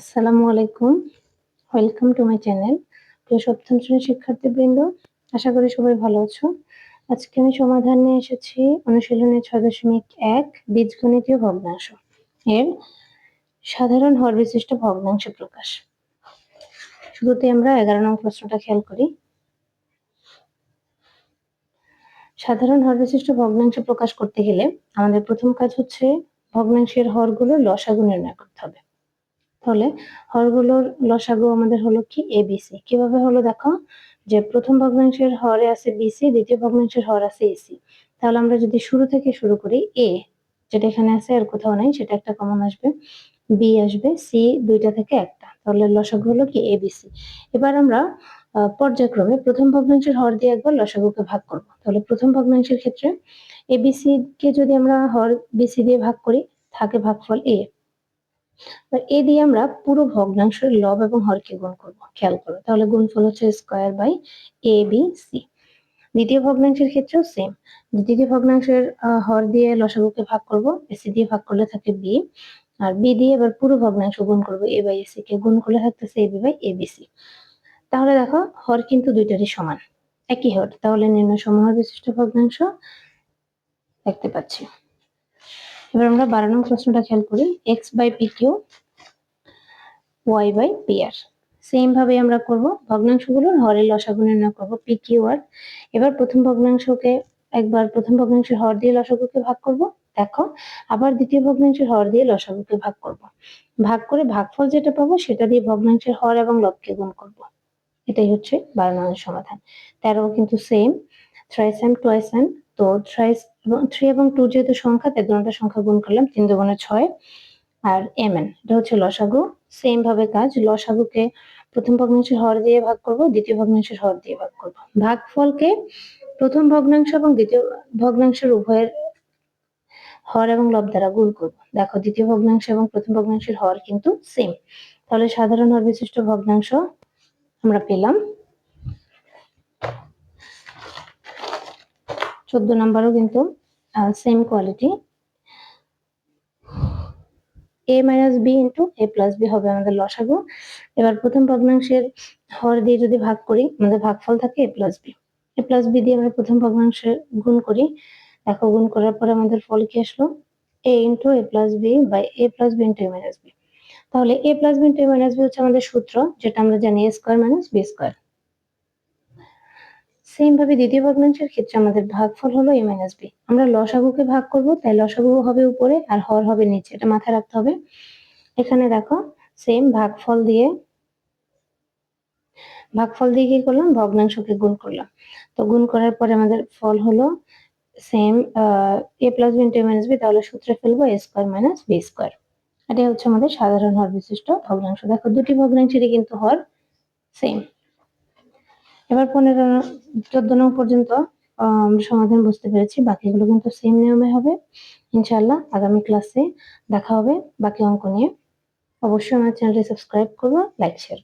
আসসালামু আলাইকুম। Welcome to my channel প্রিয় সপ্তম শ্রেণির শিক্ষার্থীবৃন্দ, আশা করি সবাই ভালো আছো। আজকে আমি সমাধান নিয়ে এসেছি অনুশীলনের ছয় দশমিক এক বীজগণিতীয় ভগ্নাংশ। এর সাধারণ হর বিশিষ্ট ভগ্নাংশ প্রকাশ। শুরুতে আমরা এগারো নং প্রশ্নটা খেয়াল করি। সাধারণ হর বিশিষ্ট ভগ্নাংশ প্রকাশ করতে গেলে আমাদের প্রথম কাজ হচ্ছে ভগ্নাংশের হরগুলো লসাগু নির্ণয় করতে হবে। তাহলে হরগুলোর লসাগু আমাদের হলো কি? এ বিসি কীভাবে হলো দেখো? যে প্রথম ভগ্নাংশের হরে আছে বিসি দ্বিতীয় ভগ্নাংশের হর আছে এসি তাহলে আমরা যদি শুরু থেকে শুরু করি এ যেটা এখানে আছে, আর কোথাও নাই, সেটা একটা কমন আসবে। বি আসবে সি দুইটা থেকে একটা। তাহলে লসাগু হলো কি? এ বিসি এবার আমরা পর্যায়ক্রমে প্রথম ভগ্নাংশের হর দিয়ে একবার লসাগুকে ভাগ করব। তাহলে প্রথম ভগ্নাংশের ক্ষেত্রে এবিসি কে যদি আমরা হর বিসি দিয়ে ভাগ করি, থাকে ভাগফল এ এ দিয়ে আমরা পুরো ভগ্নাংশের লব এবং হরকে গুণ করব। খেয়াল করো, তাহলে গুণফল হচ্ছে square by A B C দ্বিতীয় ভগ্নাংশের ক্ষেত্রেও সেম দ্বিতীয় ভগ্নাংশের হর দিয়ে লসাগুকে ভাগ করব এসি দিয়ে ভাগ করলে থাকে বি আর বি দিয়ে এবার পুরো ভগ্নাংশ গুণ করব এ বাই এসি কে গুণ করলে থাকতেছে A B by A B C তাহলে দেখো, হর কিন্তু দুইটারই সমান। একই হর, তাহলে নিম্ন সমহর বিশিষ্ট ভগ্নাংশ দেখতে পাচ্ছি। এবার আমরা বারো নং প্রশ্নটা খেয়াল করি। X by P Q Y by P R same ভাবে আমরা করব। ভগ্নাংশগুলোর হরের লসাগু নির্ণয় করব পি কিউ আর এবার প্রথম ভগ্নাংশকে, একবার প্রথম ভগ্নাংশের হর দিয়ে লসাগুকে ভাগ করব। দেখো, আবার দ্বিতীয় ভগ্নাংশের হর দিয়ে লসাগুকে ভাগ করব। ভাগ করে ভাগফল যেটা পাবো, সেটা দিয়ে ভগ্নাংশের হর এবং লবকে গুণ করব। এটাই হচ্ছে বারো নংয়ের সমাধান। তেরো কিন্তু same thrice M twice M তো থ্রি এবং টু যেহেতু সংখ্যা, তাই দুটা সংখ্যা গুণ করলাম, তিন দুগুণে ছয় আর এম এন এটা হচ্ছে লসাগু। সেম ভাবে কাজ, লসাগুকে প্রথম ভগ্নাংশের হর দিয়ে ভাগ করব, দ্বিতীয় ভগ্নাংশের হর দিয়ে ভাগ করব। ভাগফলকে প্রথম ভগ্নাংশ এবং দ্বিতীয় ভগ্নাংশের উভয়ের হর এবং লব দ্বারা গুণ করব। দেখো, দ্বিতীয় ভগ্নাংশ এবং প্রথম ভগ্নাংশের হর কিন্তু সেম তাহলে সাধারণ হর বিশিষ্ট ভগ্নাংশ আমরা পেলাম। চোদ্দ নাম্বারও কিন্তু same quality A minus B into A plus B হবে আমাদের লসাগু। এবার প্রথম ভগ্নাংশের হর দিয়ে যদি ভাগ করি, আমাদের ভাগফল থাকে A plus B A plus B দিয়ে আমরা প্রথম ভগ্নাংশের গুণ করি। দেখো, গুণ করার পরে আমাদের ফল কি আসলো? A into A plus B by A plus B into A minus B তাহলে A plus B into A minus B হচ্ছে আমাদের সূত্র, যেটা আমরা জানি A square minus B square same ভাবে দ্বিতীয় ভগ্নাংশের ক্ষেত্রে আমাদের ভাগফল হলো এ মাইনাস বি আমরা লসাগুকে ভাগ করব, তাই লসাগু হবে উপরে আর হর হবে নিচে। এটা মাথায় রাখতে হবে। এখানে দেখো সেম ভাগফল দিয়ে ভাগফল দিয়ে কি করলাম? ভগ্নাংশকে গুণ করলাম। তো গুণ করার পরে আমাদের ফল হলো same A plus B into minus B তাহলে সূত্রে ফেলব A square minus B square এটাই হচ্ছে আমাদের সাধারণ হর বিশিষ্ট ভগ্নাংশ। দেখো, দুটি ভগ্নাংশেরই কিন্তু হর সেম এবার পনেরো, চোদ্দ নং পর্যন্ত সমাধান বুঝতে পেরেছি। বাকিগুলো কিন্তু সেম নিয়মে হবে। ইনশাল্লাহ আগামী ক্লাসে দেখা হবে বাকি অঙ্ক নিয়ে। অবশ্যই আমার চ্যানেলটি সাবস্ক্রাইব করব লাইক শেয়ার